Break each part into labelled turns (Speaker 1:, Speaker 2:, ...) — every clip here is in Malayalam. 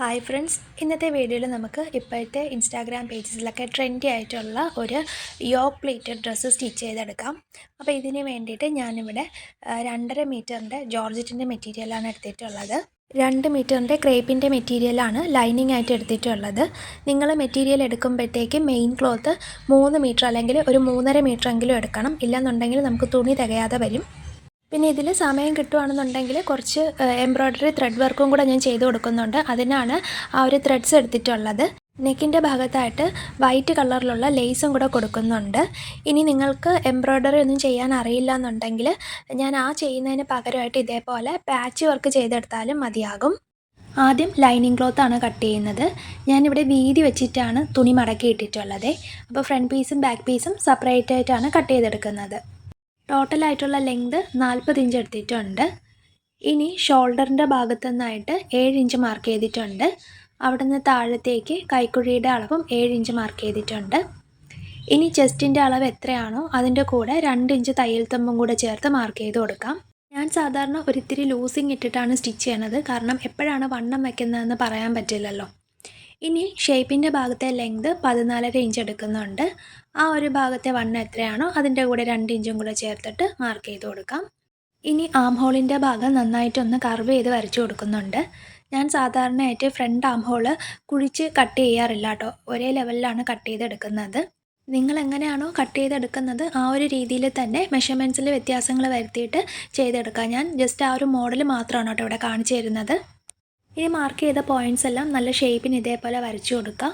Speaker 1: ഹായ് ഫ്രണ്ട്സ് ഇന്നത്തെ വീഡിയോയിൽ നമുക്ക് ഇപ്പോഴത്തെ ഇൻസ്റ്റാഗ്രാം പേജസിലൊക്കെ ട്രെൻഡി ആയിട്ടുള്ള ഒരു യോക്ക് പ്ലേറ്റഡ് ഡ്രസ്സ് സ്റ്റിച്ച് ചെയ്തെടുക്കാം. അപ്പോൾ ഇതിന് വേണ്ടിയിട്ട് ഞാനിവിടെ രണ്ടര മീറ്ററിന്റെ ജോർജറ്റിന്റെ മെറ്റീരിയലാണ് എടുത്തിട്ടുള്ളത്. രണ്ട് മീറ്ററിന്റെ ക്രേപ്പിന്റെ മെറ്റീരിയലാണ് ലൈനിങ് ആയിട്ട് എടുത്തിട്ടുള്ളത്. നിങ്ങൾ മെറ്റീരിയൽ എടുക്കുമ്പോഴത്തേക്ക് മെയിൻ ക്ലോത്ത് മൂന്ന് മീറ്റർ അല്ലെങ്കിൽ ഒരു മൂന്നര മീറ്റർ എങ്കിലും എടുക്കണം. ഇല്ലെന്നുണ്ടെങ്കിൽ നമുക്ക് തുണി തികയാതെ വരും. പിന്നെ ഇതിൽ സമയം കിട്ടുകയാണെന്നുണ്ടെങ്കിൽ കുറച്ച് എംബ്രോയ്ഡറി ത്രെഡ് വർക്കും കൂടെ ഞാൻ ചെയ്ത് കൊടുക്കുന്നുണ്ട്. അതിനാണ് ആ ഒരു ത്രെഡ്സ് എടുത്തിട്ടുള്ളത്. നെക്കിന്റെ ഭാഗത്തായിട്ട് വൈറ്റ് കളറിലുള്ള ലേസും കൂടെ കൊടുക്കുന്നുണ്ട്. ഇനി നിങ്ങൾക്ക് എംബ്രോയ്ഡറി ഒന്നും ചെയ്യാൻ അറിയില്ല എന്നുണ്ടെങ്കിൽ ഞാൻ ആ ചെയ്യുന്നതിന് പകരമായിട്ട് ഇതേപോലെ പാച്ച് വർക്ക് ചെയ്തെടുത്താലും മതിയാകും. ആദ്യം ലൈനിങ് ക്ലോത്താണ് കട്ട് ചെയ്യുന്നത്. ഞാനിവിടെ വീതി വെച്ചിട്ടാണ് തുണി മടക്കി ഇട്ടിട്ടുള്ളത്. അപ്പോൾ ഫ്രണ്ട് പീസും ബാക്ക് പീസും സെപ്പറേറ്റ് ആയിട്ടാണ് കട്ട് ചെയ്തെടുക്കുന്നത്. ടോട്ടലായിട്ടുള്ള ലെങ്ത് നാൽപ്പത് ഇഞ്ച് എടുത്തിട്ടുണ്ട്. ഇനി ഷോൾഡറിന്റെ ഭാഗത്തു നിന്നായിട്ട് ഏഴ് ഇഞ്ച് മാർക്ക് ചെയ്തിട്ടുണ്ട്. അവിടെ നിന്ന് താഴത്തേക്ക് കൈക്കുഴിയുടെ അളവും ഏഴ് ഇഞ്ച് മാർക്ക് ചെയ്തിട്ടുണ്ട്. ഇനി ചെസ്റ്റിന്റെ അളവ് എത്രയാണോ അതിന്റെ കൂടെ രണ്ട് ഇഞ്ച് തയ്യൽ തുമ്പും കൂടെ ചേർത്ത് മാർക്ക് ചെയ്ത് കൊടുക്കാം. ഞാൻ സാധാരണ ഒരിത്തിരി ലൂസിങ് ഇട്ടിട്ടാണ് സ്റ്റിച്ച് ചെയ്യണത്. കാരണം എപ്പോഴാണ് വണ്ണം വയ്ക്കുന്നതെന്ന് പറയാൻ പറ്റില്ലല്ലോ. ഇനി ഷേപ്പിന്റെ ഭാഗത്തെ ലെങ്ത് പതിനാലര ഇഞ്ച് എടുക്കുന്നുണ്ട്. ആ ഒരു ഭാഗത്തെ വണ്ണം എത്രയാണോ അതിന്റെ കൂടെ രണ്ട് ഇഞ്ചും കൂടെ ചേർത്തിട്ട് മാർക്ക് ചെയ്ത് കൊടുക്കാം. ഇനി ആം ഹോളിന്റെ ഭാഗം നന്നായിട്ടൊന്ന് കർവ് ചെയ്ത് വരച്ചു കൊടുക്കുന്നുണ്ട്. ഞാൻ സാധാരണയായിട്ട് ഫ്രണ്ട് ആം ഹോൾ കുഴിച്ച് കട്ട് ചെയ്യാറില്ല കേട്ടോ ഒരേ ലെവലിലാണ് കട്ട് ചെയ്തെടുക്കുന്നത്. നിങ്ങൾ എങ്ങനെയാണോ കട്ട് ചെയ്തെടുക്കുന്നത് ആ ഒരു രീതിയിൽ തന്നെ മെഷർമെന്റ്സിൽ വ്യത്യാസങ്ങൾ വരുത്തിയിട്ട് ചെയ്തെടുക്കുക ഞാൻ ജസ്റ്റ് ആ ഒരു മോഡൽ മാത്രമാണ് കേട്ടോ ഇവിടെ കാണിച്ചു തരുന്നത്. ഇനി മാർക്ക് ചെയ്ത പോയിന്റ്സ് എല്ലാം നല്ല ഷേപ്പിന് ഇതേപോലെ വരച്ചു കൊടുക്കുക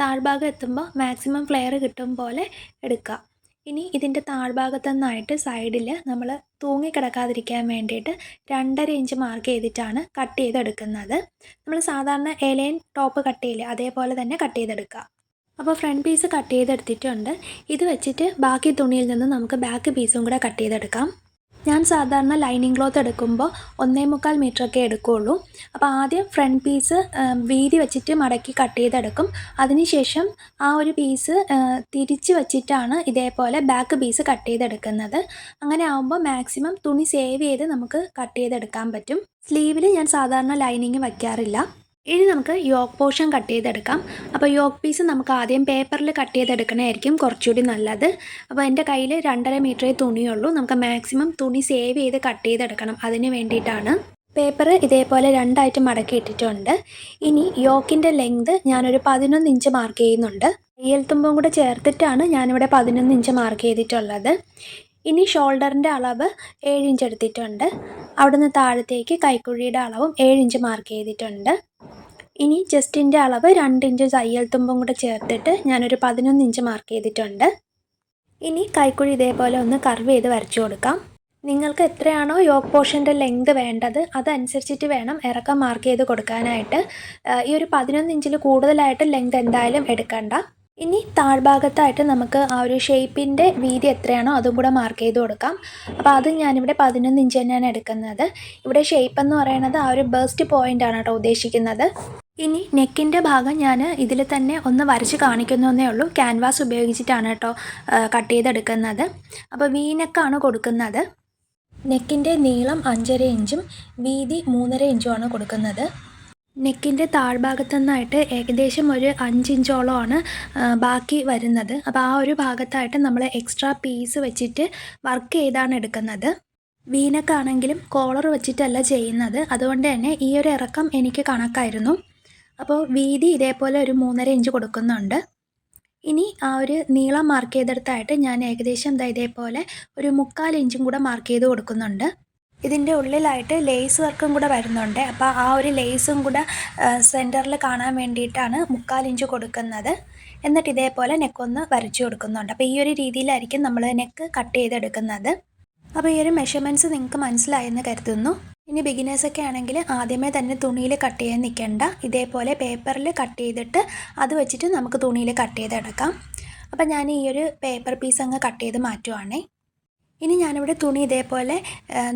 Speaker 1: താഴ്ഭാഗം എത്തുമ്പോൾ മാക്സിമം ഫ്ലെയർ കിട്ടും പോലെ എടുക്കുക ഇനി ഇതിന്റെ താഴ്ഭാഗത്തു നിന്നായിട്ട് സൈഡിൽ നമ്മൾ തൂങ്ങിക്കിടക്കാതിരിക്കാൻ വേണ്ടിയിട്ട് രണ്ടര ഇഞ്ച് മാർക്ക് ചെയ്തിട്ടാണ് കട്ട് ചെയ്തെടുക്കുന്നത്. നമ്മൾ സാധാരണ എലൈൻ ടോപ്പ് കട്ട് ചെയ്യില്ലേ അതേപോലെ തന്നെ കട്ട് ചെയ്തെടുക്കുക അപ്പോൾ ഫ്രണ്ട് പീസ് കട്ട് ചെയ്തെടുത്തിട്ടുണ്ട്. ഇത് വെച്ചിട്ട് ബാക്കി തുണിയിൽ നിന്ന് നമുക്ക് ബാക്ക് പീസും കൂടെ കട്ട് ചെയ്തെടുക്കാം. ഞാൻ സാധാരണ ലൈനിങ് ക്ലോത്ത് എടുക്കുമ്പോൾ ഒന്നേ മുക്കാൽ മീറ്ററൊക്കെ എടുക്കുകയുള്ളൂ അപ്പോൾ ആദ്യം ഫ്രണ്ട് പീസ് വീതി വെച്ചിട്ട് മടക്കി കട്ട് ചെയ്തെടുക്കും. അതിനുശേഷം ആ ഒരു പീസ് തിരിച്ച് വെച്ചിട്ടാണ് ഇതേപോലെ ബാക്ക് പീസ് കട്ട് ചെയ്തെടുക്കുന്നത്. അങ്ങനെ ആകുമ്പോൾ മാക്സിമം തുണി സേവ് ചെയ്ത് നമുക്ക് കട്ട് ചെയ്തെടുക്കാൻ പറ്റും. സ്ലീവിൽ ഞാൻ സാധാരണ ലൈനിങ് വയ്ക്കാറില്ല ഇനി നമുക്ക് യോക്ക് പോർഷൻ കട്ട് ചെയ്തെടുക്കാം. അപ്പോൾ യോക്ക് പീസ് നമുക്ക് ആദ്യം പേപ്പറിൽ കട്ട് ചെയ്തെടുക്കണമായിരിക്കും കുറച്ചുകൂടി നല്ലത്. അപ്പോൾ എന്റെ കയ്യിൽ രണ്ടര മീറ്ററേ തുണിയുള്ളൂ. നമുക്ക് മാക്സിമം തുണി സേവ് ചെയ്ത് കട്ട് ചെയ്തെടുക്കണം അതിന് വേണ്ടിയിട്ടാണ്. പേപ്പർ ഇതേപോലെ രണ്ടായിട്ട് മടക്കി ഇട്ടിട്ടുണ്ട്. ഇനി യോക്കിന്റെ ലെങ്ത് ഞാനൊരു പതിനൊന്ന് ഇഞ്ച് മാർക്ക് ചെയ്യുന്നുണ്ട്. തയ്യൽ തുമ്പും കൂടെ ചേർത്തിട്ടാണ് ഞാനിവിടെ പതിനൊന്ന് ഇഞ്ച് മാർക്ക് ചെയ്തിട്ടുള്ളത്. ഇനി ഷോൾഡറിന്റെ അളവ് ഏഴ് ഇഞ്ച് എടുത്തിട്ടുണ്ട്. അവിടുന്ന് താഴത്തേക്ക് കൈക്കുഴിയുടെ അളവും ഏഴ് ഇഞ്ച് മാർക്ക് ചെയ്തിട്ടുണ്ട്. ഇനി ചെസ്റ്റിന്റെ അളവ് രണ്ട് ഇഞ്ച് തയ്യൽ തുമ്പും കൂടെ ചേർത്തിട്ട് ഞാനൊരു പതിനൊന്ന് ഇഞ്ച് മാർക്ക് ചെയ്തിട്ടുണ്ട്. ഇനി കൈക്കുഴി ഇതേപോലെ ഒന്ന് കർവ് ചെയ്ത് വരച്ചു കൊടുക്കാം. നിങ്ങൾക്ക് എത്രയാണോ യോക്ക് പോർഷന്റെ ലെങ്ത് വേണ്ടത് അതനുസരിച്ചിട്ട് വേണം ഇറക്കം മാർക്ക് ചെയ്ത് കൊടുക്കാനായിട്ട്. ഈ ഒരു പതിനൊന്ന് ഇഞ്ചിൽ കൂടുതലായിട്ട് ലെങ്ത് എന്തായാലും എടുക്കണ്ട. ഇനി താഴ്ഭാഗത്തായിട്ട് നമുക്ക് ആ ഒരു ഷേപ്പിന്റെ വീതി എത്രയാണോ അതും കൂടെ മാർക്ക് ചെയ്ത് കൊടുക്കാം. അപ്പോൾ അത് ഞാനിവിടെ പതിനൊന്ന് ഇഞ്ച് തന്നെയാണ് എടുക്കുന്നത്. ഇവിടെ ഷേപ്പ് എന്ന് പറയുന്നത് ആ ഒരു ബേസ്റ്റ് പോയിന്റ് ആണ് കേട്ടോ ഉദ്ദേശിക്കുന്നത്. ഇനി നെക്കിന്റെ ഭാഗം ഞാൻ ഇതിൽ തന്നെ ഒന്ന് വരച്ച് കാണിക്കുന്നതേ ഉള്ളൂ. ക്യാൻവാസ് ഉപയോഗിച്ചിട്ടാണ് കേട്ടോ കട്ട് ചെയ്തെടുക്കുന്നത്. അപ്പോൾ വീനക്കാണ് കൊടുക്കുന്നത്. നെക്കിന്റെ നീളം അഞ്ചര ഇഞ്ചും വീതി മൂന്നര ഇഞ്ചുമാണ് കൊടുക്കുന്നത്. നെക്കിന്റെ താഴ്ഭാഗത്തു നിന്നായിട്ട് ഏകദേശം ഒരു അഞ്ചിഞ്ചോളമാണ് ബാക്കി വരുന്നത്. അപ്പോൾ ആ ഒരു ഭാഗത്തായിട്ട് നമ്മൾ എക്സ്ട്രാ പീസ് വെച്ചിട്ട് വർക്ക് ചെയ്താണ് എടുക്കുന്നത്. വീനക്കാണെങ്കിലും കോളർ വെച്ചിട്ടല്ല ചെയ്യുന്നത്. അതുകൊണ്ട് തന്നെ ഈ ഒരു ഇറക്കം എനിക്ക് കണക്കായിരുന്നു. അപ്പോൾ വീതി ഇതേപോലെ ഒരു മൂന്നര ഇഞ്ച് കൊടുക്കുന്നുണ്ട്. ഇനി ആ ഒരു നീളം മാർക്ക് ചെയ്തെടുത്തായിട്ട് ഞാൻ ഏകദേശം ഇതേപോലെ ഒരു മുക്കാൽ ഇഞ്ചും കൂടെ മാർക്ക് ചെയ്ത് കൊടുക്കുന്നുണ്ട്. ഇതിന്റെ ഉള്ളിലായിട്ട് ലേസ് വർക്കും കൂടെ വരുന്നുണ്ട്. അപ്പോൾ ആ ഒരു ലേസും കൂടെ സെന്ററിൽ കാണാൻ വേണ്ടിയിട്ടാണ് മുക്കാൽ ഇഞ്ച് കൊടുക്കുന്നത്. എന്നിട്ട് ഇതേപോലെ നെക്കൊന്ന് വരച്ചു കൊടുക്കുന്നുണ്ട്. അപ്പോൾ ഈ ഒരു രീതിയിലായിരിക്കും നമ്മൾ നെക്ക് കട്ട് ചെയ്തെടുക്കുന്നത്. അപ്പോൾ ഈ ഒരു മെഷർമെന്റ്സ് നിങ്ങൾക്ക് മനസ്സിലായെന്ന് കരുതുന്നു. ഇനി ബിഗിനേഴ്സൊക്കെ ആണെങ്കിൽ ആദ്യമേ തന്നെ തുണിയിൽ കട്ട് ചെയ്യാൻ നിൽക്കേണ്ട ഇതേപോലെ പേപ്പറിൽ കട്ട് ചെയ്തിട്ട് അത് വെച്ചിട്ട് നമുക്ക് തുണിയിൽ കട്ട് ചെയ്തെടുക്കാം. അപ്പം ഞാൻ ഈ ഒരു പേപ്പർ പീസ് അങ്ങ് കട്ട് ചെയ്ത് മാറ്റുവാണേ. ഇനി ഞാനിവിടെ തുണി ഇതേപോലെ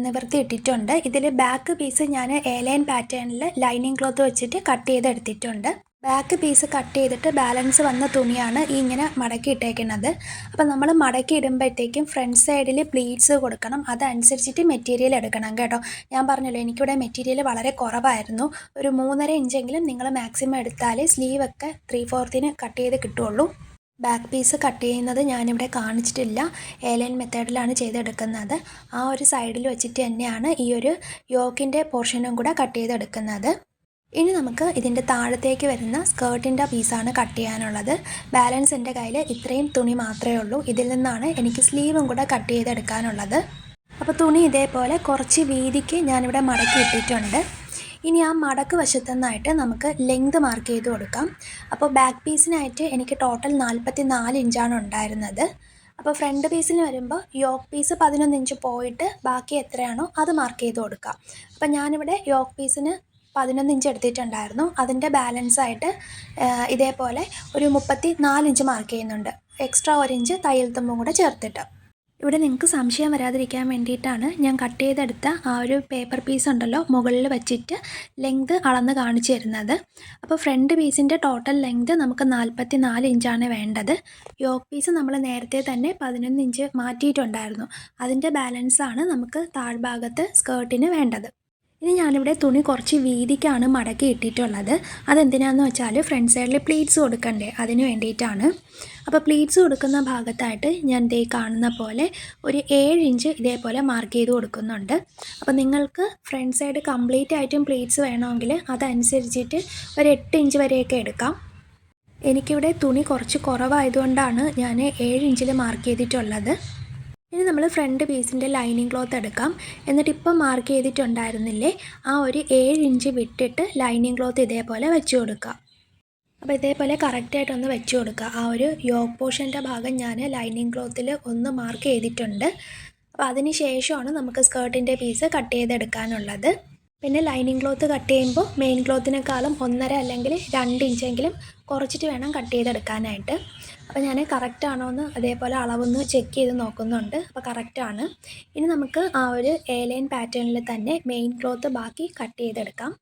Speaker 1: നിവർത്തി ഇട്ടിട്ടുണ്ട് ഇതിൽ ബാക്ക് പീസ് ഞാൻ എ ലൈൻ പാറ്റേണിൽ ലൈനിങ് ക്ലോത്ത് വെച്ചിട്ട് കട്ട് ചെയ്തെടുത്തിട്ടുണ്ട്. ബാക്ക് പീസ് കട്ട് ചെയ്തിട്ട് ബാലൻസ് വന്ന തുണിയാണ് ഈ ഇങ്ങനെ മടക്കി ഇട്ടേക്കുന്നത് അപ്പം നമ്മൾ മടക്കി ഇടുമ്പോഴത്തേക്കും ഫ്രണ്ട് സൈഡിൽ പ്ലീറ്റ്സ് കൊടുക്കണം. അതനുസരിച്ചിട്ട് മെറ്റീരിയൽ എടുക്കണം കേട്ടോ. ഞാൻ പറഞ്ഞല്ലോ എനിക്കിവിടെ മെറ്റീരിയൽ വളരെ കുറവായിരുന്നു. ഒരു മൂന്നര ഇഞ്ചെങ്കിലും നിങ്ങൾ മാക്സിമം എടുത്താൽ സ്ലീവൊക്കെ ത്രീ ഫോർത്തിന് കട്ട് ചെയ്ത് കിട്ടുള്ളൂ. ബാക്ക് പീസ് കട്ട് ചെയ്യുന്നത് ഞാനിവിടെ കാണിച്ചിട്ടില്ല. ഏലൈൻ മെത്തേഡിലാണ് ചെയ്തെടുക്കുന്നത്. ആ ഒരു സൈഡിൽ വെച്ചിട്ട് തന്നെയാണ് ഈ ഒരു യോക്കിന്റെ പോർഷനും കൂടെ കട്ട് ചെയ്തെടുക്കുന്നത്. ഇനി നമുക്ക് ഇതിന്റെ താഴത്തേക്ക് വരുന്ന സ്കേർട്ടിന്റെ പീസാണ് കട്ട് ചെയ്യാനുള്ളത്. ബാലൻസ് എന്റെ കയ്യിൽ ഇത്രയും തുണി മാത്രമേ ഉള്ളൂ. ഇതിൽ നിന്നാണ് എനിക്ക് സ്ലീവും കൂടെ കട്ട് ചെയ്തെടുക്കാനുള്ളത്. അപ്പോൾ തുണി ഇതേപോലെ കുറച്ച് വീതിക്ക് ഞാനിവിടെ മടക്കി ഇട്ടിട്ടുണ്ട്. ഇനി ആ മടക്ക് വശത്തു നിന്നായിട്ട് നമുക്ക് ലെങ്ത് മാർക്ക് ചെയ്ത് കൊടുക്കാം. അപ്പോൾ ബാക്ക് പീസിനായിട്ട് എനിക്ക് ടോട്ടൽ നാൽപ്പത്തി നാല് ഇഞ്ചാണ് ഉണ്ടായിരുന്നത്. അപ്പോൾ ഫ്രണ്ട് പീസിന് വരുമ്പോൾ യോക്ക് പീസ് പതിനൊന്ന് ഇഞ്ച് പോയിട്ട് ബാക്കി എത്രയാണോ അത് മാർക്ക് ചെയ്ത് കൊടുക്കാം അപ്പോൾ ഞാനിവിടെ യോക്ക് പീസിന് പതിനൊന്ന് ഇഞ്ച് എടുത്തിട്ടുണ്ടായിരുന്നു. അതിന്റെ ബാലൻസ് ആയിട്ട് ഇതേപോലെ ഒരു മുപ്പത്തി നാല് ഇഞ്ച് മാർക്ക് ചെയ്യുന്നുണ്ട്. എക്സ്ട്രാ ഒരു ഇഞ്ച് തയ്യൽ തുമ്പും കൂടെ ചേർത്തിട്ട്. ഇവിടെ നിങ്ങൾക്ക് സംശയം വരാതിരിക്കാൻ വേണ്ടിയിട്ടാണ് ഞാൻ കട്ട് ചെയ്തെടുത്ത ആ ഒരു പേപ്പർ പീസ് ഉണ്ടല്ലോ മുകളിൽ വെച്ചിട്ട് ലെങ്ത് അളന്ന് കാണിച്ചു തരുന്നത്. അപ്പോൾ ഫ്രണ്ട് പീസിന്റെ ടോട്ടൽ ലെങ്ത് നമുക്ക് നാൽപ്പത്തി നാല് ഇഞ്ചാണ് വേണ്ടത്. യോക്ക് പീസ് നമ്മൾ നേരത്തെ തന്നെ പതിനൊന്ന് ഇഞ്ച് മാറ്റിയിട്ടുണ്ടായിരുന്നു. അതിന്റെ ബാലൻസാണ് നമുക്ക് താഴ്ഭാഗത്ത് സ്കേർട്ടിന് വേണ്ടത്. ഇനി ഞാനിവിടെ തുണി കുറച്ച് വീതിക്കാണ് മടക്കി ഇട്ടിട്ടുള്ളത്. അതെന്തിനാന്ന് വെച്ചാൽ ഫ്രണ്ട് സൈഡിൽ പ്ലീറ്റ്സ് കൊടുക്കണ്ടേ? അതിന് വേണ്ടിയിട്ടാണ്. അപ്പോൾ പ്ലീറ്റ്സ് കൊടുക്കുന്ന ഭാഗത്തായിട്ട് ഞാൻ ദേ കാണുന്ന പോലെ ഒരു ഏഴ് ഇഞ്ച് ഇതേപോലെ മാർക്ക് ചെയ്ത് കൊടുക്കുന്നുണ്ട്. അപ്പോൾ നിങ്ങൾക്ക് ഫ്രണ്ട് സൈഡ് കംപ്ലീറ്റ് ആയിട്ടും പ്ലീറ്റ്സ് വേണമെങ്കിൽ അതനുസരിച്ചിട്ട് ഒരു എട്ട് ഇഞ്ച് വരെയൊക്കെ എടുക്കാം. എനിക്കിവിടെ തുണി കുറച്ച് കുറവായതുകൊണ്ടാണ് ഞാൻ ഏഴ് ഇഞ്ചിൽ മാർക്ക് ചെയ്തിട്ടുള്ളത്. ഇനി നമ്മൾ ഫ്രണ്ട് പീസിന്റെ ലൈനിങ് ക്ലോത്ത് എടുക്കാം. എന്നിട്ട് ഇപ്പം മാർക്ക് ചെയ്തിട്ടുണ്ടായിരുന്നില്ലേ ആ ഒരു ഏഴ് ഇഞ്ച് വിട്ടിട്ട് ലൈനിങ് ക്ലോത്ത് ഇതേപോലെ വെച്ച് കൊടുക്കുക അപ്പോൾ ഇതേപോലെ കറക്റ്റായിട്ടൊന്ന് വെച്ച് കൊടുക്കുക. ആ ഒരു യോഗ് പോർഷന്റെ ഭാഗം ഞാൻ ലൈനിങ് ക്ലോത്തിൽ ഒന്ന് മാർക്ക് ചെയ്തിട്ടുണ്ട്. അപ്പോൾ അതിന് ശേഷമാണ് നമുക്ക് സ്കേർട്ടിന്റെ പീസ് കട്ട് ചെയ്തെടുക്കാനുള്ളത്. പിന്നെ ലൈനിങ് ക്ലോത്ത് കട്ട് ചെയ്യുമ്പോൾ മെയിൻ ക്ലോത്തിനേക്കാളും ഒന്നര അല്ലെങ്കിൽ രണ്ട് ഇഞ്ചെങ്കിലും കുറച്ചിട്ട് വേണം കട്ട് ചെയ്തെടുക്കാനായിട്ട്. അപ്പോൾ ഞാൻ കറക്റ്റ് ആണോ എന്ന് അതേപോലെ അളവൊന്ന് ചെക്ക് ചെയ്ത് നോക്കുന്നുണ്ട്. അപ്പോൾ കറക്റ്റാണ് ഇനി നമുക്ക് ആ ഒരു എ ലൈൻ പാറ്റേണിൽ തന്നെ മെയിൻ ക്ലോത്ത് ബാക്കി കട്ട് ചെയ്തെടുക്കാം.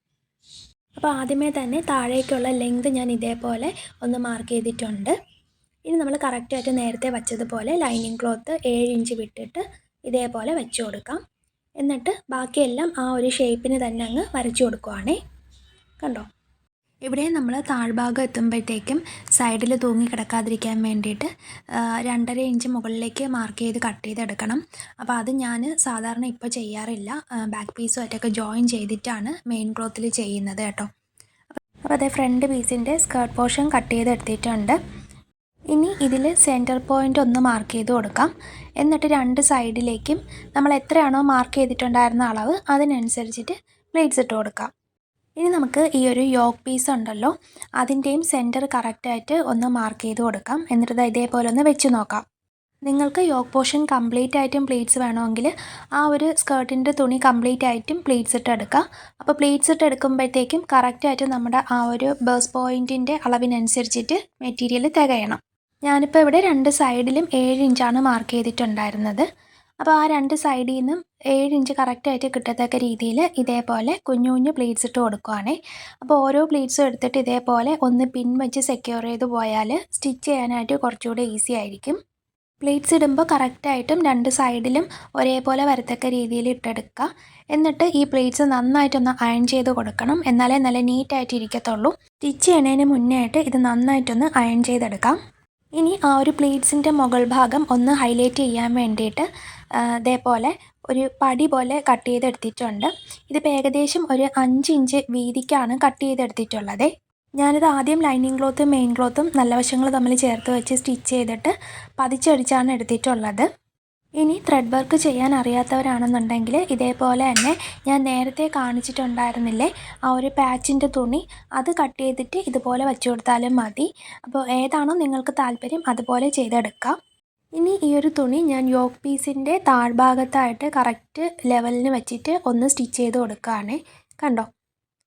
Speaker 1: അപ്പോൾ ആദ്യമേ തന്നെ താഴേക്കുള്ള ലെങ്ത് ഞാൻ ഇതേപോലെ ഒന്ന് മാർക്ക് ചെയ്തിട്ടുണ്ട്. ഇനി നമ്മൾ കറക്റ്റായിട്ട് നേരത്തെ വച്ചതുപോലെ ലൈനിങ് ക്ലോത്ത് ഏഴ് ഇഞ്ച് വിട്ടിട്ട് ഇതേപോലെ വെച്ച് കൊടുക്കാം. എന്നിട്ട് ബാക്കിയെല്ലാം ആ ഒരു ഷേപ്പിന് തന്നെ അങ്ങ് വരച്ചു കൊടുക്കുവാണേ. കണ്ടോ? ഇവിടെ നമ്മൾ താഴ്ഭാഗം എത്തുമ്പോഴത്തേക്കും സൈഡിൽ തൂങ്ങി കിടക്കാതിരിക്കാൻ വേണ്ടിയിട്ട് രണ്ടര ഇഞ്ച് മുകളിലേക്ക് മാർക്ക് ചെയ്ത് കട്ട് ചെയ്തെടുക്കണം. അപ്പോൾ അത് ഞാൻ സാധാരണ ഇപ്പോൾ ചെയ്യാറില്ല. ബാക്ക് പീസുമായിട്ടൊക്കെ ജോയിൻ ചെയ്തിട്ടാണ് മെയിൻ ക്ലോത്തിൽ ചെയ്യുന്നത് കേട്ടോ. അപ്പോൾ അതേ ഫ്രണ്ട് പീസിന്റെ സ്കേർട്ട് പോർഷൻ കട്ട് ചെയ്തെടുത്തിട്ടുണ്ട്. ഇനി ഇതിൽ സെന്റർ പോയിന്റ് ഒന്ന് മാർക്ക് ചെയ്ത് കൊടുക്കാം. എന്നിട്ട് രണ്ട് സൈഡിലേക്കും നമ്മൾ എത്രയാണോ മാർക്ക് ചെയ്തിട്ടുണ്ടായിരുന്ന അളവ് അതിനനുസരിച്ചിട്ട് പ്ലേറ്റ്സ് ഇട്ട് കൊടുക്കാം. ഇനി നമുക്ക് ഈ ഒരു യോക്ക് പീസ് ഉണ്ടല്ലോ അതിന്റെയും സെന്റർ കറക്റ്റായിട്ട് ഒന്ന് മാർക്ക് ചെയ്ത് കൊടുക്കാം. എന്നിട്ട് ഇതേപോലെ ഒന്ന് വെച്ച് നോക്കാം. നിങ്ങൾക്ക് യോക്ക് പോർഷൻ കംപ്ലീറ്റ് ആയിട്ടും പ്ലീറ്റ്സ് വേണമെങ്കിൽ ആ ഒരു സ്കേർട്ടിന്റെ തുണി കംപ്ലീറ്റ് ആയിട്ടും പ്ലീറ്റ്സ് ഇട്ട് എടുക്കാം. അപ്പോൾ പ്ലീറ്റ്സ് ഇട്ട് എടുക്കുമ്പോഴത്തേക്കും കറക്റ്റായിട്ട് നമ്മുടെ ആ ഒരു ബേസ് പോയിന്റിന്റെ അളവിനനുസരിച്ചിട്ട് മെറ്റീരിയൽ തികയണം. ഞാനിപ്പോൾ ഇവിടെ രണ്ട് സൈഡിലും ഏഴ് ഇഞ്ചാണ് മാർക്ക് ചെയ്തിട്ടുണ്ടായിരുന്നത്. അപ്പോൾ ആ രണ്ട് സൈഡിൽ നിന്നും ഏഴ് ഇഞ്ച് കറക്റ്റായിട്ട് കിട്ടത്തക്ക രീതിയിൽ ഇതേപോലെ കുഞ്ഞു കുഞ്ഞു പ്ലീറ്റ്സ് ഇട്ട് കൊടുക്കുവാണേ. അപ്പോൾ ഓരോ പ്ലീറ്റ്സും എടുത്തിട്ട് ഇതേപോലെ ഒന്ന് പിൻ വെച്ച് സെക്യൂർ ചെയ്ത് പോയാൽ സ്റ്റിച്ച് ചെയ്യാനായിട്ട് കുറച്ചുകൂടെ ഈസി ആയിരിക്കും. പ്ലേറ്റ്സ് ഇടുമ്പോൾ കറക്റ്റായിട്ടും രണ്ട് സൈഡിലും ഒരേപോലെ വരത്തക്ക രീതിയിൽ ഇട്ടെടുക്കുക. എന്നിട്ട് ഈ പ്ലേറ്റ്സ് നന്നായിട്ടൊന്ന് അയൺ ചെയ്ത് കൊടുക്കണം. എന്നാലേ നല്ല നീറ്റായിട്ട് ഇരിക്കത്തുള്ളൂ സ്റ്റിച്ച് ചെയ്യണതിന് മുന്നേ ആയിട്ട് ഇത് നന്നായിട്ടൊന്ന് അയൺ ചെയ്തെടുക്കാം. ഇനി ആ ഒരു പ്ലേറ്റ്സിന്റെ മുകൾ ഭാഗം ഒന്ന് ഹൈലൈറ്റ് ചെയ്യാൻ വേണ്ടിയിട്ട് ഇതേപോലെ ഒരു പടി പോലെ കട്ട് ചെയ്തെടുത്തിട്ടുണ്ട്. ഇതിപ്പോൾ ഏകദേശം ഒരു അഞ്ച് ഇഞ്ച് വീതിക്കാണ് കട്ട് ചെയ്തെടുത്തിട്ടുള്ളത്. ഞാനിത് ആദ്യം ലൈനിങ് ക്ലോത്തും മെയിൻ ക്ലോത്തും നല്ല വശങ്ങൾ തമ്മിൽ ചേർത്ത് വെച്ച് സ്റ്റിച്ച് ചെയ്തിട്ട് പതിച്ചടിച്ചാണ് എടുത്തിട്ടുള്ളത്. ഇനി ത്രെഡ് വർക്ക് ചെയ്യാൻ അറിയാത്തവരാണെന്നുണ്ടെങ്കിൽ ഇതേപോലെ തന്നെ ഞാൻ നേരത്തെ കാണിച്ചിട്ടുണ്ടായിരുന്നില്ലേ ആ ഒരു പാച്ചിന്റെ തുണി അത് കട്ട് ചെയ്തിട്ട് ഇതുപോലെ വെച്ചു കൊടുത്താലും മതി. അപ്പോൾ ഏതാണോ നിങ്ങൾക്ക് താല്പര്യം അതുപോലെ ചെയ്തെടുക്കാം. ഇനി ഈ ഒരു തുണി ഞാൻ യോക്ക് പീസിന്റെ താഴ്ഭാഗത്തായിട്ട് കറക്റ്റ് ലെവലിന് വെച്ചിട്ട് ഒന്ന് സ്റ്റിച്ച് ചെയ്ത് കൊടുക്കുകയാണ്. കണ്ടോ?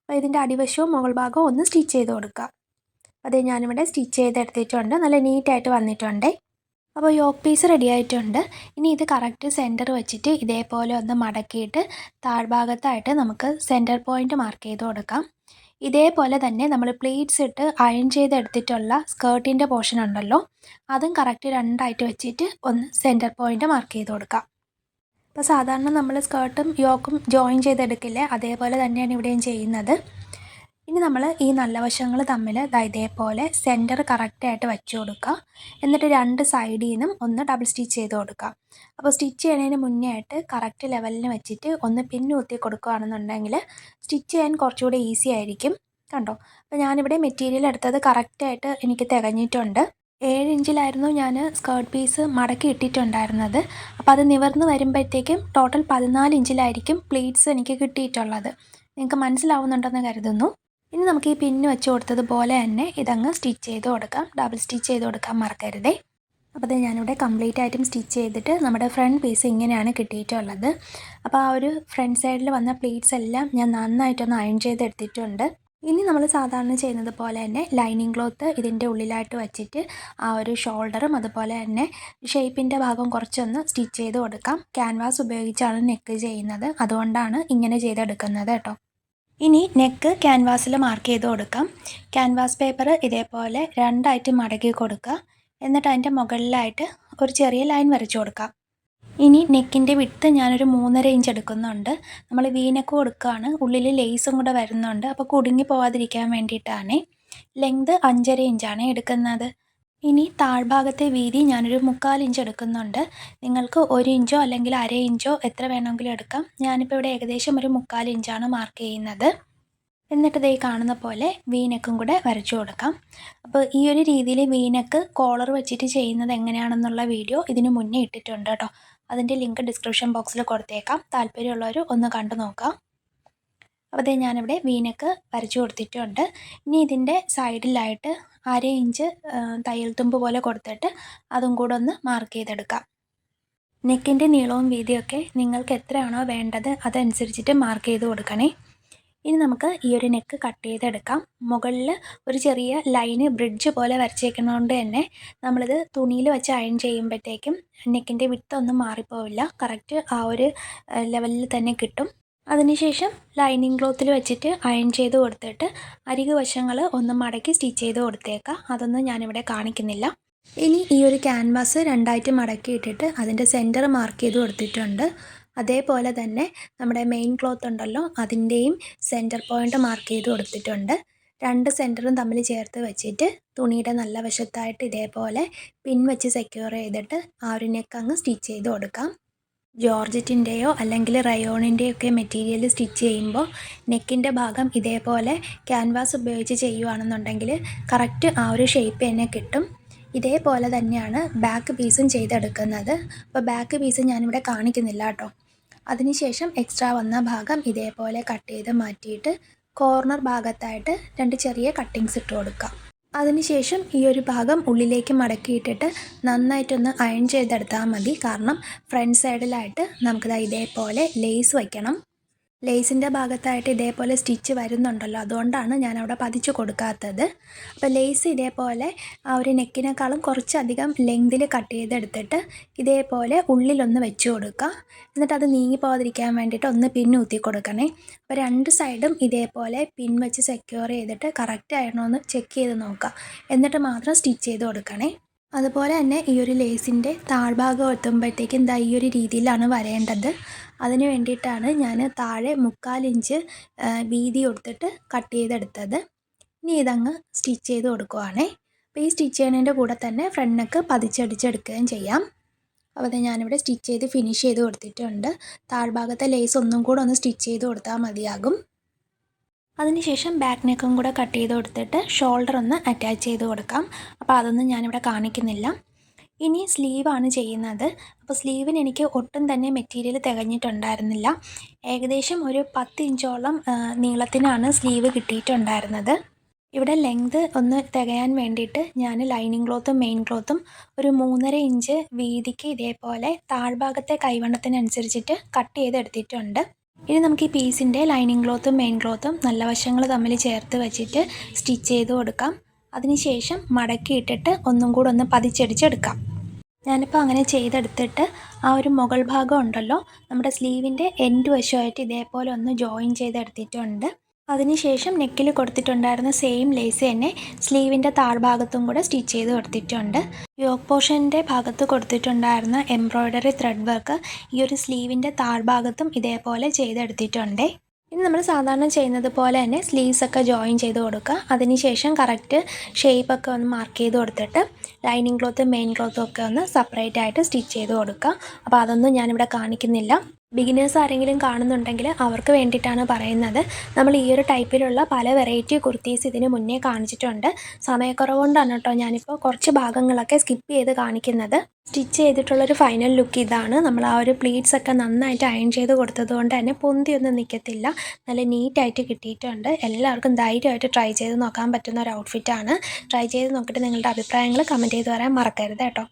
Speaker 1: അപ്പോൾ ഇതിന്റെ അടിവശവും മുകൾ ഭാഗവും ഒന്ന് സ്റ്റിച്ച് ചെയ്ത് കൊടുക്കുക. അതേ ഞാനിവിടെ സ്റ്റിച്ച് ചെയ്തെടുത്തിട്ടുണ്ട് നല്ല നീറ്റായിട്ട് വന്നിട്ടുണ്ട്. അപ്പോൾ യോക്ക് പീസ് റെഡി ആയിട്ടുണ്ട്. ഇനി ഇത് കറക്റ്റ് സെന്റർ വെച്ചിട്ട് ഇതേപോലെ ഒന്ന് മടക്കിയിട്ട് താഴ്ഭാഗത്തായിട്ട് നമുക്ക് സെന്റർ പോയിന്റ് മാർക്ക് ചെയ്ത് കൊടുക്കാം. ഇതേപോലെ തന്നെ നമ്മൾ പ്ലേറ്റ്സ് ഇട്ട് അയൺ ചെയ്തെടുത്തിട്ടുള്ള സ്കേർട്ടിന്റെ പോർഷൻ ഉണ്ടല്ലോ അതും കറക്റ്റ് രണ്ടായിട്ട് വെച്ചിട്ട് ഒന്ന് സെന്റർ പോയിന്റ് മാർക്ക് ചെയ്ത് കൊടുക്കാം. അപ്പോൾ സാധാരണ നമ്മൾ സ്കേർട്ടും യോക്കും ജോയിൻ ചെയ്തെടുക്കില്ലേ അതേപോലെ തന്നെയാണ് ഇവിടെയും ചെയ്യുന്നത്. ഇനി നമ്മൾ ഈ നല്ല വശങ്ങൾ തമ്മിൽ ഇതേപോലെ സെന്റർ കറക്റ്റായിട്ട് വെച്ച് കൊടുക്കുക എന്നിട്ട് രണ്ട് സൈഡിൽ നിന്നും ഒന്ന് ഡബിൾ സ്റ്റിച്ച് ചെയ്ത് കൊടുക്കുക അപ്പോൾ സ്റ്റിച്ച് ചെയ്യുന്നതിന് മുന്നേ ആയിട്ട് കറക്റ്റ് ലെവലിന് വെച്ചിട്ട് ഒന്ന് പിന്നുകുത്തി കൊടുക്കുകയാണെന്നുണ്ടെങ്കിൽ സ്റ്റിച്ച് ചെയ്യാൻ കുറച്ചുകൂടി ഈസി ആയിരിക്കും. കണ്ടോ? അപ്പോൾ ഞാനിവിടെ മെറ്റീരിയൽ എടുത്തത് കറക്റ്റായിട്ട് എനിക്ക് തികഞ്ഞിട്ടുണ്ട്. ഏഴ് ഇഞ്ചിലായിരുന്നു ഞാൻ സ്കേർട്ട് പീസ് മടക്കി ഇട്ടിട്ടുണ്ടായിരുന്നത്. അപ്പോൾ അത് നിവർന്ന് വരുമ്പോഴത്തേക്കും ടോട്ടൽ പതിനാല് ഇഞ്ചിലായിരിക്കും പ്ലീറ്റ്സ് എനിക്ക് കിട്ടിയിട്ടുള്ളത്. നിങ്ങൾക്ക് മനസ്സിലാവുന്നുണ്ടെന്ന് കരുതുന്നു. ഇനി നമുക്ക് ഈ പിന്ന് വെച്ച് കൊടുത്തതുപോലെ തന്നെ ഇതങ്ങ് സ്റ്റിച്ച് ചെയ്ത് കൊടുക്കാം. ഡബിൾ സ്റ്റിച്ച് ചെയ്ത് കൊടുക്കാൻ മറക്കരുതേ. അപ്പോൾ അത് ഞാനിവിടെ കംപ്ലീറ്റ് ആയിട്ടും സ്റ്റിച്ച് ചെയ്തിട്ട് നമ്മുടെ ഫ്രണ്ട് പീസ് ഇങ്ങനെയാണ് കിട്ടിയിട്ടുള്ളത്. അപ്പോൾ ആ ഒരു ഫ്രണ്ട് സൈഡിൽ വന്ന പ്ലേറ്റ്സ് എല്ലാം ഞാൻ നന്നായിട്ടൊന്ന് അയൺ ചെയ്തെടുത്തിട്ടുണ്ട് ഇനി നമ്മൾ സാധാരണ ചെയ്യുന്നത് പോലെ തന്നെ ലൈനിങ് ക്ലോത്ത് ഇതിന്റെ ഉള്ളിലായിട്ട് വെച്ചിട്ട് ആ ഒരു ഷോൾഡറും അതുപോലെ തന്നെ ഷേപ്പിന്റെ ഭാഗം കുറച്ചൊന്ന് സ്റ്റിച്ച് ചെയ്ത് കൊടുക്കാം. ക്യാൻവാസ് ഉപയോഗിച്ചാണ് നെക്ക് ചെയ്യുന്നത്. അതുകൊണ്ടാണ് ഇങ്ങനെ ചെയ്തെടുക്കുന്നത് കേട്ടോ. ഇനി നെക്ക് ക്യാൻവാസിൽ മാർക്ക് ചെയ്ത് കൊടുക്കാം. ക്യാൻവാസ് പേപ്പർ ഇതേപോലെ രണ്ടായിട്ട് മടക്കി കൊടുക്കുക. എന്നിട്ട് അതിന്റെ മുകളിലായിട്ട് ഒരു ചെറിയ ലൈൻ വരച്ചു കൊടുക്കാം. ഇനി നെക്കിന്റെ വിട്ട് ഞാനൊരു മൂന്നര ഇഞ്ച് എടുക്കുന്നുണ്ട്. നമ്മൾ വീനക്ക് കൊടുക്കുകയാണ് ഉള്ളിൽ ലേസും കൂടെ വരുന്നുണ്ട്. അപ്പോൾ കുടുങ്ങി പോവാതിരിക്കാൻ വേണ്ടിയിട്ടാണ്. ലെങ്ത് അഞ്ചര ഇഞ്ചാണ് എടുക്കുന്നത്. ഇനി താഴ്ഭാഗത്തെ വീതി ഞാനൊരു മുക്കാൽ ഇഞ്ച് എടുക്കുന്നുണ്ട്. നിങ്ങൾക്ക് ഒരു ഇഞ്ചോ അല്ലെങ്കിൽ അര ഇഞ്ചോ എത്ര വേണമെങ്കിലും എടുക്കാം. ഞാനിപ്പോൾ ഇവിടെ ഏകദേശം ഒരു മുക്കാൽ ഇഞ്ചാണ് മാർക്ക് ചെയ്യുന്നത്. എന്നിട്ട് ഇതേ കാണുന്ന പോലെ വീനക്കും കൂടെ വരച്ചു കൊടുക്കാം. അപ്പോൾ ഈ ഒരു രീതിയിൽ വീനക്ക് കോളർ വെച്ചിട്ട് ചെയ്യുന്നത് എങ്ങനെയാണെന്നുള്ള വീഡിയോ ഇതിന് മുന്നേ ഇട്ടിട്ടുണ്ട് കേട്ടോ. അതിന്റെ ലിങ്ക് ഡിസ്ക്രിപ്ഷൻ ബോക്സിൽ കൊടുത്തേക്കാം. താല്പര്യമുള്ളവർ ഒന്ന് കണ്ടു നോക്കാം. അപ്പോൾ അതേ ഞാനിവിടെ വീനക്ക് വരച്ചു കൊടുത്തിട്ടുണ്ട്. ഇനി ഇതിന്റെ സൈഡിലായിട്ട് അര ഇഞ്ച് തയ്യൽ തുമ്പ് പോലെ കൊടുത്തിട്ട് അതും കൂടെ ഒന്ന് മാർക്ക് ചെയ്തെടുക്കാം. നെക്കിന്റെ നീളവും വീതിയൊക്കെ നിങ്ങൾക്ക് എത്രയാണോ വേണ്ടത് അതനുസരിച്ചിട്ട് മാർക്ക് ചെയ്ത് കൊടുക്കണേ. ഇനി നമുക്ക് ഈ ഒരു നെക്ക് കട്ട് ചെയ്തെടുക്കാം. മുകളിൽ ഒരു ചെറിയ ലൈന് ബ്രിഡ്ജ് പോലെ വരച്ചേക്കുന്നതുകൊണ്ട് തന്നെ നമ്മളിത് തുണിയിൽ വെച്ച് അയൺ ചെയ്യുമ്പോഴത്തേക്കും നെക്കിന്റെ വിത്തൊന്നും ഒന്നും മാറിപ്പോവില്ല. കറക്റ്റ് ആ ഒരു ലെവലിൽ തന്നെ കിട്ടും. അതിനുശേഷം ലൈനിങ് ക്ലോത്തിൽ വെച്ചിട്ട് അയൺ ചെയ്ത് കൊടുത്തിട്ട് അരികു വശങ്ങൾ ഒന്ന് മടക്കി സ്റ്റിച്ച് ചെയ്ത് കൊടുത്തേക്കാം. അതൊന്നും ഞാനിവിടെ കാണിക്കുന്നില്ല. ഇനി ഈ ഒരു ക്യാൻവാസ് രണ്ടായിട്ട് മടക്കിയിട്ടിട്ട് അതിന്റെ സെന്റർ മാർക്ക് ചെയ്ത് കൊടുത്തിട്ടുണ്ട്. അതേപോലെ തന്നെ നമ്മുടെ മെയിൻ ക്ലോത്ത് ഉണ്ടല്ലോ അതിന്റെയും സെന്റർ പോയിന്റ് മാർക്ക് ചെയ്ത് കൊടുത്തിട്ടുണ്ട്. രണ്ട് സെന്ററും തമ്മിൽ ചേർത്ത് വെച്ചിട്ട് തുണിയുടെ നല്ല വശത്തായിട്ട് ഇതേപോലെ പിൻ വെച്ച് സെക്യൂർ ചെയ്തിട്ട് ആ ഒരു നെക്ക് അങ്ങ് സ്റ്റിച്ച് ചെയ്ത് കൊടുക്കാം. ജോർജറ്റിന്റെയോ അല്ലെങ്കിൽ റയോണിന്റെയോ ഒക്കെ മെറ്റീരിയൽ സ്റ്റിച്ച് ചെയ്യുമ്പോൾ നെക്കിന്റെ ഭാഗം ഇതേപോലെ ക്യാൻവാസ് ഉപയോഗിച്ച് ചെയ്യുകയാണെന്നുണ്ടെങ്കിൽ കറക്റ്റ് ആ ഒരു ഷേപ്പ് തന്നെ കിട്ടും. ഇതേപോലെ തന്നെയാണ് ബാക്ക് പീസും ചെയ്തെടുക്കുന്നത്. അപ്പോൾ ബാക്ക് പീസ് ഞാനിവിടെ കാണിക്കുന്നില്ല കേട്ടോ. അതിനുശേഷം എക്സ്ട്രാ വന്ന ഭാഗം ഇതേപോലെ കട്ട് ചെയ്ത് മാറ്റിയിട്ട് കോർണർ ഭാഗത്തായിട്ട് രണ്ട് ചെറിയ കട്ടിങ്സ് ഇട്ട് കൊടുക്കാം. അതിനുശേഷം ഈ ഒരു ഭാഗം ഉള്ളിലേക്ക് മടക്കിയിട്ടിട്ട് നന്നായിട്ടൊന്ന് അയൺ ചെയ്തെടുത്താൽ മതി. കാരണം ഫ്രണ്ട് സൈഡിലായിട്ട് നമുക്കിത് ഇതേപോലെ ലേസ് വയ്ക്കണം. ലേസിന്റെ ഭാഗത്തായിട്ട് ഇതേപോലെ സ്റ്റിച്ച് വരുന്നുണ്ടല്ലോ. അതുകൊണ്ടാണ് ഞാൻ അവിടെ പതിച്ചു കൊടുക്കാത്തത്. അപ്പോൾ ലേസ് ഇതേപോലെ ആ ഒരു നെക്കിനേക്കാളും കുറച്ചധികം ലെങ്തിൽ കട്ട് ചെയ്തെടുത്തിട്ട് ഇതേപോലെ ഉള്ളിലൊന്ന് വെച്ച് കൊടുക്കുക. എന്നിട്ട് അത് നീങ്ങി പോകാതിരിക്കാൻ വേണ്ടിയിട്ട് ഒന്ന് പിന്നൂത്തി കൊടുക്കണേ. അപ്പോൾ രണ്ട് സൈഡും ഇതേപോലെ പിൻ വെച്ച് സെക്യൂർ ചെയ്തിട്ട് കറക്റ്റ് ആയിരുന്നോ എന്ന് ചെക്ക് ചെയ്ത് നോക്കുക. എന്നിട്ട് മാത്രം സ്റ്റിച്ച് ചെയ്ത് കൊടുക്കണേ. അതുപോലെ തന്നെ ഈ ഒരു ലേസിന്റെ താഴ്ഭാഗം എത്തുമ്പോഴത്തേക്കും എന്താ ഈ ഒരു രീതിയിലാണ് വരേണ്ടത്. അതിന് വേണ്ടിയിട്ടാണ് ഞാൻ താഴെ മുക്കാൽ ഇഞ്ച് വീതി കൊടുത്തിട്ട് കട്ട് ചെയ്തെടുത്തത്. ഇനി ഇതങ്ങ് സ്റ്റിച്ച് ചെയ്ത് കൊടുക്കുവാണേ. അപ്പോൾ ഈ സ്റ്റിച്ച് ചെയ്യുന്നതിന്റെ കൂടെ തന്നെ ഫ്രണ്ട് നെക്ക് പതിച്ചടിച്ചെടുക്കുകയും ചെയ്യാം. അപ്പോൾ അത് ഞാനിവിടെ സ്റ്റിച്ച് ചെയ്ത് ഫിനിഷ് ചെയ്ത് കൊടുത്തിട്ടുണ്ട്. താഴ്ഭാഗത്തെ ലേസ് ഒന്നും കൂടെ ഒന്ന് സ്റ്റിച്ച് ചെയ്ത് കൊടുത്താൽ മതിയാകും. അതിനുശേഷം ബാക്ക് നെക്കും കൂടെ കട്ട് ചെയ്ത് കൊടുത്തിട്ട് ഷോൾഡർ ഒന്ന് അറ്റാച്ച് ചെയ്ത് കൊടുക്കാം. അപ്പോൾ അതൊന്നും ഞാനിവിടെ കാണിക്കുന്നില്ല. ഇനി സ്ലീവാണ് ചെയ്യുന്നത്. അപ്പോൾ സ്ലീവിന് എനിക്ക് ഒട്ടും തന്നെ മെറ്റീരിയൽ തികഞ്ഞിട്ടുണ്ടായിരുന്നില്ല. ഏകദേശം ഒരു പത്ത് ഇഞ്ചോളം നീളത്തിനാണ് സ്ലീവ് കിട്ടിയിട്ടുണ്ടായിരുന്നത്. ഇവിടെ ലെങ്ത് ഒന്ന് തികയാൻ വേണ്ടിയിട്ട് ഞാൻ ലൈനിങ് ക്ലോത്തും മെയിൻ ക്ലോത്തും ഒരു മൂന്നര ഇഞ്ച് വീതിക്ക് ഇതേപോലെ താഴ്ഭാഗത്തെ കൈവണ്ണത്തിനനുസരിച്ചിട്ട് കട്ട് ചെയ്തെടുത്തിട്ടുണ്ട്. ഇനി നമുക്ക് ഈ പീസിന്റെ ലൈനിങ് ക്ലോത്തും മെയിൻ ക്ലോത്തും നല്ല വശങ്ങൾ തമ്മിൽ ചേർത്ത് വെച്ചിട്ട് സ്റ്റിച്ച് ചെയ്ത് കൊടുക്കാം. അതിനുശേഷം മടക്കി ഇട്ടിട്ട് ഒന്നും കൂടെ ഒന്ന് പതിച്ചടിച്ചെടുക്കാം. ഞാനിപ്പോൾ അങ്ങനെ ചെയ്തെടുത്തിട്ട് ആ ഒരു മുകൾ ഭാഗം ഉണ്ടല്ലോ നമ്മുടെ സ്ലീവിന്റെ എൻഡ് വശമായിട്ട് ഇതേപോലെ ഒന്ന് ജോയിൻ ചെയ്തെടുത്തിട്ടുണ്ട്. അതിനുശേഷം നെക്കിൽ കൊടുത്തിട്ടുണ്ടായിരുന്ന സെയിം ലേസ് തന്നെ സ്ലീവിന്റെ താഴ്ഭാഗത്തും കൂടെ സ്റ്റിച്ച് ചെയ്ത് കൊടുത്തിട്ടുണ്ട്. യോക്ക് പോർഷന്റെ ഭാഗത്ത് കൊടുത്തിട്ടുണ്ടായിരുന്ന എംബ്രോയ്ഡറി ത്രെഡ് വർക്ക് ഈ ഒരു സ്ലീവിന്റെ താഴ്ഭാഗത്തും ഇതേപോലെ ചെയ്തെടുത്തിട്ടുണ്ട്. ഇനി നമ്മൾ സാധാരണ ചെയ്യുന്നത് പോലെ തന്നെ സ്ലീവ്സ് ഒക്കെ ജോയിൻ ചെയ്ത് കൊടുക്കുക. അതിനുശേഷം കറക്റ്റ് ഷേപ്പൊക്കെ ഒന്ന് മാർക്ക് ചെയ്ത് കൊടുത്തിട്ട് ലൈനിങ് ക്ലോത്ത് മെയിൻ ക്ലോത്തും ഒക്കെ ഒന്ന് സെപ്പറേറ്റ് ആയിട്ട് സ്റ്റിച്ച് ചെയ്ത് കൊടുക്കുക അപ്പോൾ അതൊന്നും ഞാനിവിടെ കാണിക്കുന്നില്ല. ബിഗിനേഴ്സ് ആരെങ്കിലും കാണുന്നുണ്ടെങ്കിൽ അവർക്ക് വേണ്ടിയിട്ടാണ് പറയുന്നത്. നമ്മൾ ഈ ഒരു ടൈപ്പിലുള്ള പല വെറൈറ്റി കുർത്തീസ് ഇതിന് മുന്നേ കാണിച്ചിട്ടുണ്ട്. സമയക്കുറവുകൊണ്ടാണ് കേട്ടോ ഞാനിപ്പോൾ കുറച്ച് ഭാഗങ്ങളൊക്കെ സ്കിപ്പ് ചെയ്ത് കാണിക്കുന്നത്. സ്റ്റിച്ച് ചെയ്തിട്ടുള്ളൊരു ഫൈനൽ ലുക്ക് ഇതാണ്. നമ്മൾ ആ ഒരു പ്ലീറ്റ്സ് ഒക്കെ നന്നായിട്ട് അയൺ ചെയ്ത് കൊടുത്തത് കൊണ്ട് തന്നെ പൊന്തിയൊന്നും നിൽക്കത്തില്ല നല്ല നീറ്റായിട്ട് കിട്ടിയിട്ടുണ്ട്. എല്ലാവർക്കും ധൈര്യമായിട്ട് ട്രൈ ചെയ്ത് നോക്കാൻ പറ്റുന്ന ഒരു ഔട്ട്ഫിറ്റാണ് ട്രൈ ചെയ്ത് നോക്കിയിട്ട് നിങ്ങളുടെ അഭിപ്രായങ്ങൾ കമന്റ് പറയാൻ മറക്കരുത് കേട്ടോ.